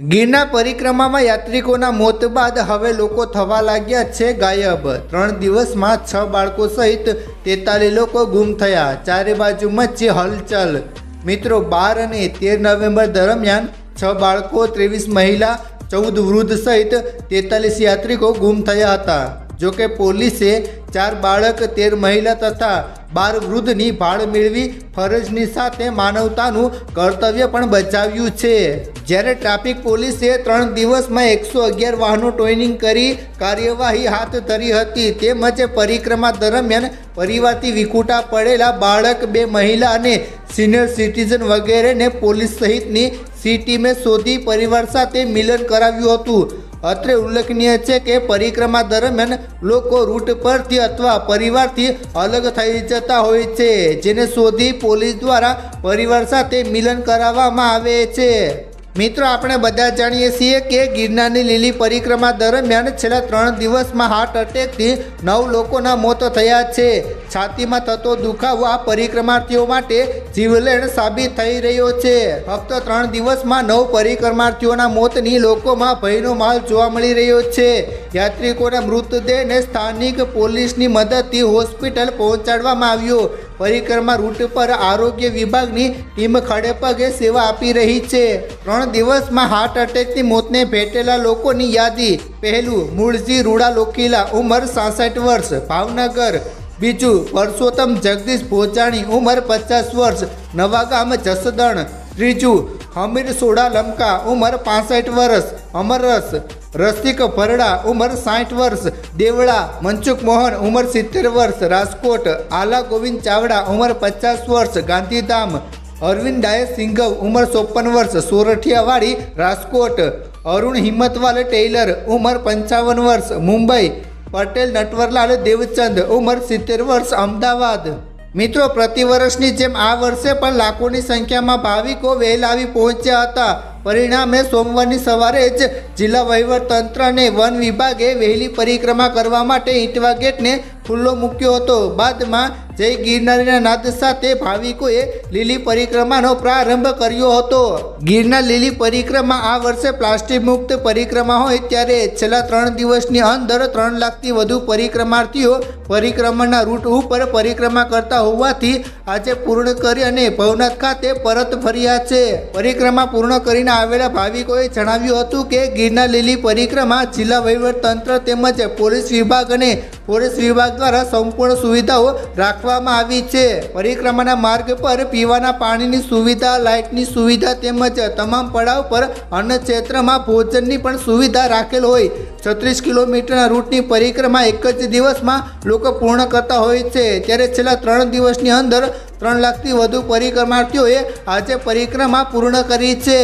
ગીરના પરિક્રમામાં યાત્રિકોના મોત બાદ હવે લોકો થવા લાગ્યા છે ગાયબ. ત્રણ દિવસમાં છ બાળકો સહિત તેતાલીસ લોકો ગુમ થયા. ચારે બાજુ મચી હલચલ. મિત્રો, બાર અને તેર નવેમ્બર દરમિયાન છ બાળકો, ત્રેવીસ મહિલા, ચૌદ વૃદ્ધ સહિત તેતાલીસ યાત્રિકો ગુમ થયા હતા. જોકે પોલીસે ચાર બાળક, તેર મહિલા તથા બાર વૃદ્ધની ભાળ મેળવી ફરજની સાથે માનવતાનું કર્તવ્ય પણ બચાવ્યું છે. જ્યારે ટ્રાફિક પોલીસે ત્રણ દિવસમાં એકસો અગિયાર વાહનો ટોઈનિંગ કરી કાર્યવાહી હાથ ધરી હતી, તેમજ પરિક્રમા દરમિયાન પરિવારથી વિખૂટા પડેલા બાળક, બે મહિલા અને સિનિયર સિટીઝન વગેરેને પોલીસ સહિતની સી ટીમે શોધી પરિવાર સાથે મિલન કરાવ્યું હતું. અત્રે ઉલ્લેખનીય છે કે પરિક્રમા દરમિયાન લોકો રૂટ પરથી અથવા પરિવારથી અલગ થઈ જતા હોય છે, જેને શોધી પોલીસ દ્વારા પરિવાર સાથે મિલન કરાવવામાં આવે છે. મિત્રો, આપણે બધા જાણીએ છીએ કે ગિરનારની લીલી પરિક્રમા દરમિયાન છેલ્લા ત્રણ દિવસમાં હાર્ટ એટેકથી નવ લોકોના મોત થયા છે. છાતીમાં થતો દુખાવો આ પરિક્રમાર્થીઓ માટે જીવલેણ સાબિત થઈ રહ્યો છે. ફક્ત ત્રણ દિવસમાં નવ પરિક્રમાર્થીઓના મોતની લોકોમાં ભયનો માલ જોવા મળી રહ્યો છે. યાત્રિકોના મૃતદેહને સ્થાનિક પોલીસની મદદથી હોસ્પિટલ પહોંચાડવામાં આવ્યો. પરિક્રમા રૂટ પર આરોગ્ય વિભાગની ટીમ ખડેપગે સેવા આપી રહી છે. ત્રણ દિવસમાં હાર્ટ એટેકથી મોતને ભેટેલા લોકોની યાદી. પહેલું, મૂળજી રૂડા લોકીલા, ઉંમર સાસઠ વર્ષ, ભાવનગર. બીજું પરસોત્તમ જગદીશ ભોજાણી ઉંમર પચાસ વર્ષ નવાગામ જસદણ. ત્રીજું, હમીર સોડા લમકા, ઉંમર પાસઠ વર્ષ અમરરસ રસિક ભરડા, ઉંમર સાઠ વર્ષ. દેવળા, મનસુખ મોહન, ઉંમર સિત્તેર વર્ષ. રાજકોટ, આલા ગોવિંદ ચાવડા, ઉંમર પચાસ વર્ષ. ગાંધીધામ. અરવિંદ ડાયસ સિંઘવ, ઉંમર ચોપન વર્ષ. સોરઠિયાવાડી, રાજકોટ. અરુણ હિંમતવાલ ટેલર, ઉંમર પંચાવન વર્ષ. મુંબઈ. પટેલ નટવરલાલ દેવચંદ, ઉંમર સિત્તેર વર્ષ, અમદાવાદ. મિત્રો, પ્રતિ વર્ષની જેમ આ વર્ષે પણ લાખોની સંખ્યામાં ભાવિકો વહેલા આવી પહોંચ્યા હતા. પરિણામે સોમવારની સવારે જ જિલ્લા વહીવટતંત્ર અને વન વિભાગે વહેલી પરિક્રમા કરવા માટે ઈંટવા ગેટને ખુલ્લો મૂક્યો હતો. બાદમાં જય ગિરનારીના નાદ સાથે ભાવિકોએ લીલી પરિક્રમાનો પ્રારંભ કર્યો હતો. ગિરનાર લીલી પરિક્રમા આ વર્ષે પ્લાસ્ટિક મુક્ત પરિક્રમા હોય ત્યારે છેલ્લા ત્રણ દિવસની અંદર ત્રણ લાખથી વધુ પરિક્રમાર્થીઓ પરિક્રમાના રૂટ ઉપર પરિક્રમા કરતા હોવાથી આજે પૂર્ણ કરી અને ભવનાથ ખાતે પરત ફર્યા છે. પરિક્રમા પૂર્ણ કરીને આવેલા ભાવિકોએ જણાવ્યું હતું કે ગિરનાર લીલી પરિક્રમા જિલ્લા વહીવટતંત્ર તેમજ પોલીસ વિભાગ અને પોલીસ વિભાગ દ્વારા સંપૂર્ણ સુવિધાઓ રાખવામાં આવી છે. પરિક્રમાના માર્ગ પર પીવાના પાણીની સુવિધા, લાઇટની સુવિધા તેમજ તમામ પડાવ પર અન્ન ક્ષેત્રમાં ભોજનની પણ સુવિધા રાખેલ હોય. છત્રીસ કિલોમીટરના રૂટની પરિક્રમા એક જ દિવસમાં લોકો પૂર્ણ કરતા હોય છે. ત્યારે છેલ્લા ત્રણ દિવસની અંદર ત્રણ લાખથી વધુ પરિક્રમાર્થીઓએ આજે પરિક્રમા પૂર્ણ કરી છે.